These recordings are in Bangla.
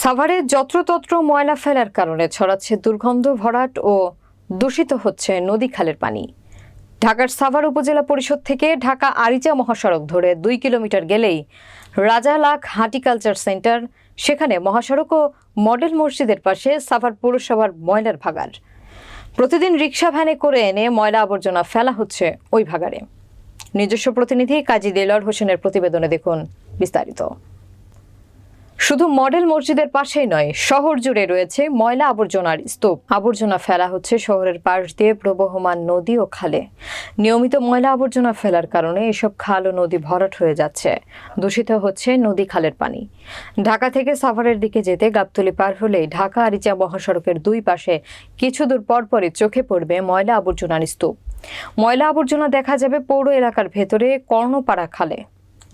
সাভারে যত্রতত্র ময়লা ফেলার কারণে ছড়াচ্ছে দুর্গন্ধ, ভরাট ও দূষিত হচ্ছে নদী খালের পানি। ঢাকার সাভার উপজেলা পরিষদ থেকে ঢাকা আরিচা মহাসড়ক ধরে দুই কিলোমিটার গেলেই রাজালাখ হার্টিকালচার সেন্টার, সেখানে মহাসড়ক ও মডেল মসজিদের পাশে সাভার পৌরসভার ময়লার ভাগার। প্রতিদিন রিক্সা ভ্যানে করে এনে ময়লা আবর্জনা ফেলা হচ্ছে ওই ভাগারে। নিজস্ব প্রতিনিধি কাজী দেলোয়ার হোসেনের প্রতিবেদনে দেখুন বিস্তারিত। শুধু মডেল মসজিদের পাশেই নয়, শহর জুড়ে রয়েছে ময়লা আবর্জনার স্তূপ। আবর্জনা ফেলা হচ্ছে শহরের পাশ দিয়ে প্রবহমান নদী ও খালে। নিয়মিত ময়লা আবর্জনা ফেলার কারণে এসব খাল ও নদী ভরাট হয়ে যাচ্ছে। দূষিত হচ্ছে নদী খালের পানি। ঢাকা থেকে সাভারের দিকে যেতে গাবতলি পার হলেই ঢাকা আরিচা মহাসড়কের দুই পাশে কিছু দূর পরপরই চোখে পড়বে ময়লা আবর্জনার স্তূপ। ময়লা আবর্জনা দেখা যাবে পৌর এলাকার ভেতরে কর্ণপাড়া খালে।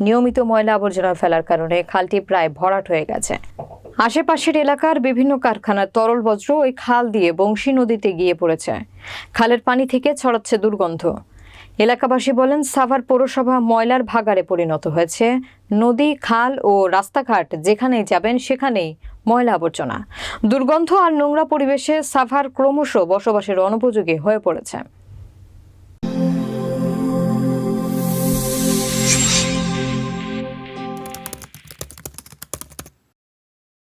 নিয়মিত ময়লা আবর্জনা ফেলার কারণে খালটি প্রায় ভরাট হয়ে গেছে। আশেপাশের এলাকার বিভিন্ন কারখানার তরল বজ্র ওই খাল দিয়ে বংশী নদীতে গিয়ে পড়েছে। খালের পানি থেকে ছড়াচ্ছে দুর্গন্ধ। এলাকাবাসী বলেন, সাভার পৌরসভা ময়লার ভাগাড়ে পরিণত হয়েছে। নদী, খাল ও রাস্তাঘাট যেখানেই যাবেন, সেখানেই ময়লা আবর্জনা। দুর্গন্ধ আর নোংরা পরিবেশে সাভার ক্রমশ বসবাসের অনুপযোগী হয়ে পড়েছে।